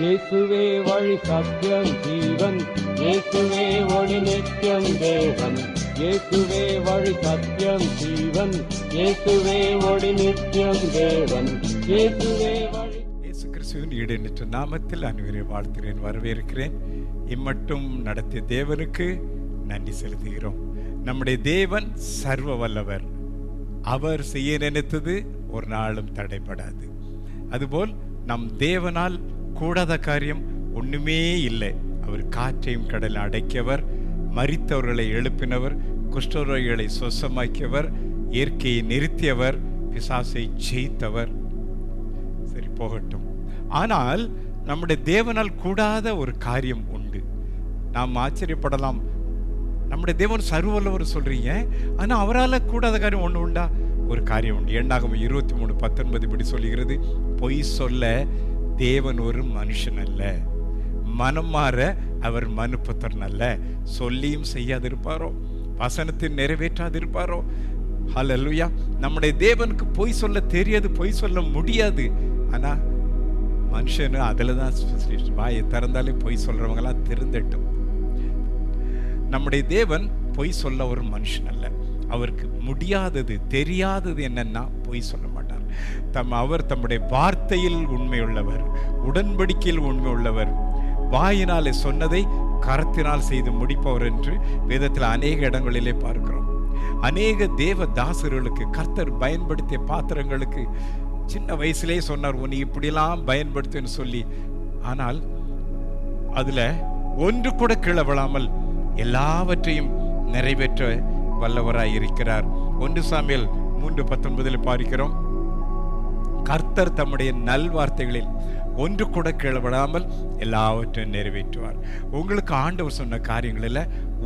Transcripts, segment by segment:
இயேசுவே வழி சத்தியம் ஜீவன். இயேசுவே ஒளி நித்தியம் தேவன். இயேசுவே வழி சத்தியம் ஜீவன். இயேசுவே ஒளி நித்தியம் தேவன். இயேசுவே வழி இயேசு கிறிஸ்துவின் ஈடுநிற்ற நாமத்தில் அனைவரை வாழ்த்துகிறேன் வரவேற்கிறேன். இம்மட்டும் நடத்திய தேவனுக்கு நன்றி செலுத்துகிறோம். நம்முடைய தேவன் சர்வ வல்லவர் அவர் செய்ய நினைத்தது ஒரு நாளும் தடைபடாது. அதுபோல் நம் தேவனால் கூடாத காரியம் ஒண்ணுமே இல்லை. அவர் காற்றையும் கடலை அடைக்கவர் மறித்தவர்களை எழுப்பினவர் குஷ்டரோகிகளை சொசமாக்கியவர் இயற்கையை நிறுத்தியவர் பிசாசை ஜெயித்தவர். சரி போகட்டும். ஆனால் நம்முடைய தேவனால் கூடாத ஒரு காரியம் உண்டு. நாம் ஆச்சரியப்படலாம். நம்முடைய தேவன் சர்வல்லவர் சொல்றீங்க. ஆனால் அவரால் கூடாத காரியம் ஒன்று உண்டா? ஒரு காரியம் உண்டு. எண்ணாகும் இருபத்தி மூணு பத்தொன்பது இப்படி சொல்லுகிறது. பொய் சொல்ல தேவன் ஒரு மனுஷன் அல்ல. மனம் மாற அவர் மனுப்புத்தரன் அல்ல. சொல்லியும் செய்யாதிருப்பாரோ? வசனத்தை நிறைவேற்றாதிருப்பாரோ? ஹalleluya நம்முடைய தேவனுக்கு பொய் சொல்ல தெரியாது பொய் சொல்ல முடியாது. ஆனா மனுஷனு அதில் தான் வாயை திறந்தாலே பொய் சொல்கிறவங்களாம் திருந்தட்டும். நம்முடைய தேவன் பொய் சொல்ல ஒரு மனுஷன் அல்ல. அவருக்கு முடியாதது தெரியாதது என்னன்னா பொய் சொல்ல தம் அவர் தம்முடைய வார்த்தையில் உண்மையுள்ளவர் உடன்படிக்கையில் உண்மையுள்ளவர். வாயினாலே சொன்னதை கரத்தினால் செய்து முடிப்பவர் என்று வேதத்தில் அநேக இடங்களிலே பார்க்கிறோம். அநேக தேவ தாசர்களுக்கு கர்த்தர் பயன்படுத்திய பாத்திரங்களுக்கு சின்ன வயசுலேயே சொன்னார் உன்னை இப்படிலாம் பயன்படுத்துன்னு சொல்லி. ஆனால் அதுல ஒன்று கூட கீழே எல்லாவற்றையும் நிறைவேற்ற வல்லவராய் இருக்கிறார் ஒன்று சாமியல் மூன்று பத்தொன்பதில் பார்க்கிறோம். கர்த்தர் தம்முடைய நல்வார்த்தைகளில் ஒன்று கூட கீழே விடாமல் எல்லாவற்றையும் நிறைவேற்றுவார். உங்களுக்கு ஆண்டவர் சொன்ன காரியங்களில்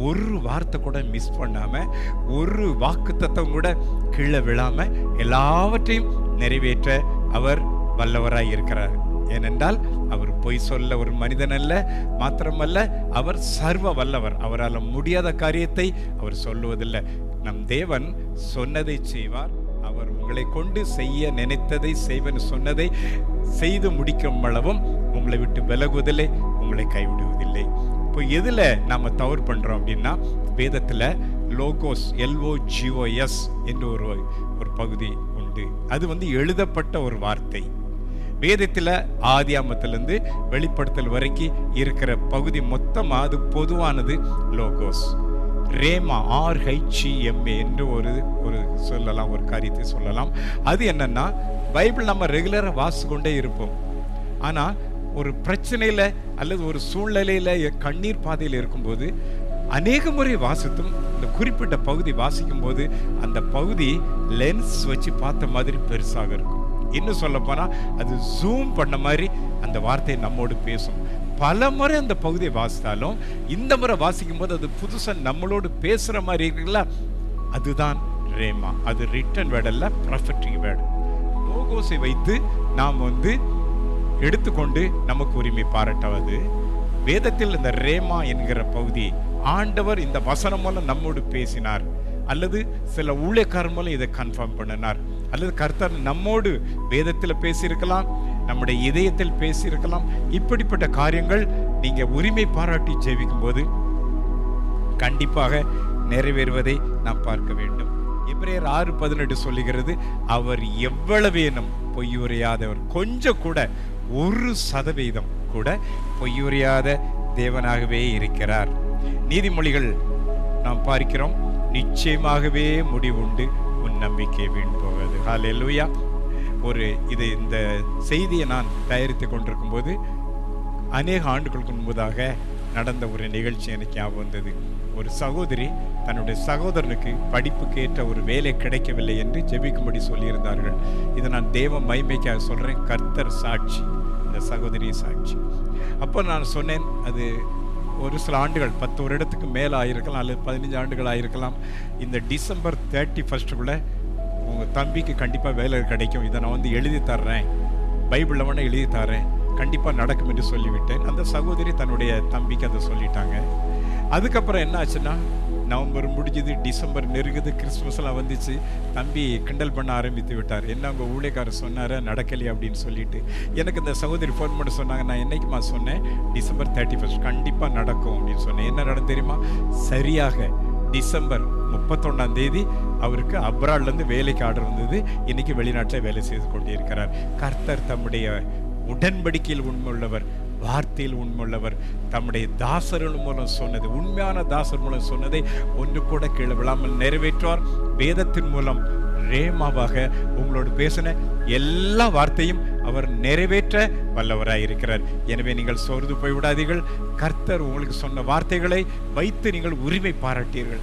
ஒரு வார்த்தை கூட மிஸ் பண்ணாமல் ஒரு வாக்கு தத்துவம் கூட கீழே விழாமல் எல்லாவற்றையும் நிறைவேற்ற அவர் வல்லவராய் இருக்கிறார். ஏனென்றால் அவர் பொய் சொல்ல ஒரு மனிதன் அல்ல மாத்திரமல்ல அவர் சர்வ வல்லவர். அவரால் முடியாத காரியத்தை அவர் சொல்லுவதில்லை. நம் தேவன் சொன்னதை செய்வார். அவர் உங்களை கொண்டு செய்ய நினைத்ததை செய்வன் சொன்னதை செய்து முடிக்கும் அளவும் உங்களை விட்டு விலகுவதில்லை உங்களை கைவிடுவதில்லை. இப்போ எதில் நம்ம தவறு பண்ணுறோம் அப்படின்னா வேதத்தில் லோகோஸ் எல்ஓஜிஓஎஸ் என்று ஒரு ஒரு பகுதி உண்டு. அது வந்து எழுதப்பட்ட ஒரு வார்த்தை. வேதத்தில் ஆதியாமத்திலேருந்து வெளிப்படுத்தல் வரைக்கும் இருக்கிற பகுதி மொத்தமாக அது பொதுவானது லோகோஸ். ரேமா ஆர் என்று ஒரு ஒரு சொல்லலாம் ஒரு காரியத்தை சொல்லலாம். அது என்னன்னா பைபிள் நம்ம ரெகுலராக வாசித்து கொண்டே இருப்போம். ஆனால் ஒரு பிரச்சனையில் அல்லது ஒரு சூழ்நிலையில் கண்ணீர் பாதையில் இருக்கும்போது அநேக முறை வாசித்தும் இந்த குறிப்பிட்ட பகுதி வாசிக்கும் போது அந்த பகுதி லென்ஸ் வச்சு பார்த்த மாதிரி பெருசாக இருக்கும். இன்னும் சொல்ல அது ஜூம் பண்ண மாதிரி அந்த வார்த்தை நம்மோடு பேசும். பல முறை அந்த பகுதியை வாசித்தாலும் இந்த முறை வாசிக்கும் போது அது புதுசாக நம்மளோடு பேசுகிற மாதிரி இருக்குல்ல? அதுதான் ரேமா. அது ரிட்டன் வேர்ட் அல்ல வேர்டு லோகோஸை வைத்து நாம் வந்து எடுத்துக்கொண்டு நமக்கு உரிமை பாராட்டாவது வேதத்தில் இந்த ரேமா என்கிற பகுதி ஆண்டவர் இந்த வசனம் மூலம் நம்மோடு பேசினார். அல்லது சில ஊழியக்காரர் மூலம் இதை கன்ஃபார்ம் பண்ணினார். அல்லது கர்த்தர் நம்மோடு வேதத்தில் பேசியிருக்கலாம் நம்முடைய இதயத்தில் பேசியிருக்கலாம். இப்படிப்பட்ட காரியங்கள் நீங்கள் உரிமை பாராட்டி ஜெபிக்கும் போது கண்டிப்பாக நிறைவேறுவதை நாம் பார்க்க வேண்டும். எபிரேயர் ஆறு பதினெட்டு சொல்லுகிறது அவர் எவ்வளவேனும் பொய்யுரையாதவர். கொஞ்சம் கூட ஒரு சதவீதம் கூட பொய்யுரையாத தேவனாகவே இருக்கிறார். நீதிமொழிகள் நாம் பார்க்கிறோம். நிச்சயமாகவே முடிவுண்டு. உன் நம்பிக்கை வீண் போகாது. ஹalleluya ஒரு இது இந்த செய்தியை நான் தயாரித்து கொண்டிருக்கும் போது அநேக ஆண்டுகளுக்கு முன்பதாக நடந்த ஒரு நிகழ்ச்சி எனக்கு ஞாபகம் வந்தது. ஒரு சகோதரி தன்னுடைய சகோதரனுக்கு படிப்புக்கு ஏற்ற ஒரு வேலை கிடைக்கவில்லை என்று ஜெபிக்கும்படி சொல்லியிருந்தார்கள். இதை நான் தேவ மைமைக்காக சொல்கிறேன் கர்த்தர் சாட்சி. இந்த சகோதரி சாட்சி. அப்போ நான் சொன்னேன் அது ஒரு சில ஆண்டுகள் பத்து வருடத்துக்கு மேலே ஆயிருக்கலாம் அல்லது பதினஞ்சு ஆண்டுகள் ஆயிருக்கலாம் இந்த டிசம்பர் தேர்ட்டி ஃபஸ்ட்டுக்குள்ளே உங்கள் தம்பிக்கு கண்டிப்பாக வேலை கிடைக்கும். இதை நான் வந்து எழுதி தர்றேன். பைபிளில் வேணால் எழுதி தரேன் கண்டிப்பாக நடக்கும் என்று சொல்லிவிட்டேன். அந்த சகோதரி தன்னுடைய தம்பிக்கு அதை சொல்லிட்டாங்க. அதுக்கப்புறம் என்ன ஆச்சுன்னா நவம்பர் முடிஞ்சது டிசம்பர் நெருங்குது கிறிஸ்மஸ்லாம் வந்துச்சு. தம்பி கிண்டல் பண்ண ஆரம்பித்து விட்டார். என்ன உங்கள் ஊழியக்காரர் சொன்னார் நடக்கலையே அப்படின்னு சொல்லிட்டு. எனக்கு இந்த சகோதரி ஃபோன் பண்ணி சொன்னாங்க. நான் என்னைக்குமா சொன்னேன்? டிசம்பர் தேர்ட்டி ஃபஸ்ட் கண்டிப்பாக நடக்கும் அப்படின்னு சொன்னேன். என்ன நடந்து தெரியுமா? சரியாக டிசம்பர் முப்பத்தொன்னாம் தேதி அவருக்கு அப்ராட்லேருந்து வேலைக்கு ஆர்டர் வந்தது. இன்னைக்கு வெளிநாட்டில் வேலை செய்து கொண்டிருக்கிறார். கர்த்தர் தம்முடைய உடன்படிக்கையில் உண்மையுள்ளவர் வார்த்தையில் உண்மையுள்ளவர் தம்முடைய தாசர்கள் மூலம் சொன்னது உண்மையான தாசர் மூலம் சொன்னதை ஒன்று கூட கீழே விழாமல் நிறைவேற்றுவார். வேதத்தின் மூலம் ரேமாவாக உங்களோடு பேசின எல்லா வார்த்தையும் அவர் நிறைவேற்ற வல்லவராய் இருக்கிறார் எனவே நீங்கள் சோர்ந்து போய்விடாதீர்கள். கர்த்தர் உங்களுக்கு சொன்ன வார்த்தைகளை வைத்து நீங்கள் உரிமை பாராட்டீர்கள்.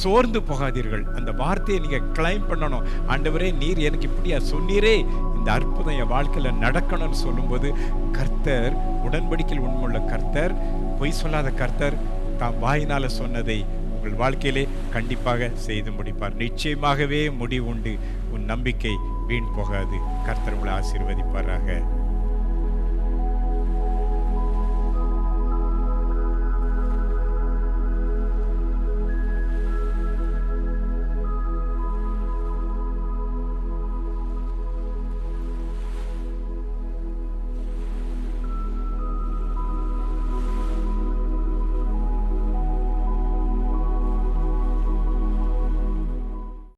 சோர்ந்து போகாதீர்கள். அந்த வார்த்தையை நீங்கள் கிளைம் பண்ணணும். ஆண்டவரே நீர் எனக்கு இப்படியா சொன்னீரே. இந்த அற்புதம் என் வாழ்க்கையில் நடக்கணும்னு சொல்லும்போது கர்த்தர் உடன்படிக்கையில் உண்மையுள்ள கர்த்தர் பொய் சொல்லாத கர்த்தர் தாம் வாயினால் சொன்னதை உங்கள் வாழ்க்கையிலே கண்டிப்பாக செய்து முடிப்பார். நிச்சயமாகவே முடிவுண்டு உன் நம்பிக்கை வீண் போகாது. கர்த்தர் உங்களை ஆசீர்வதிப்பாராக.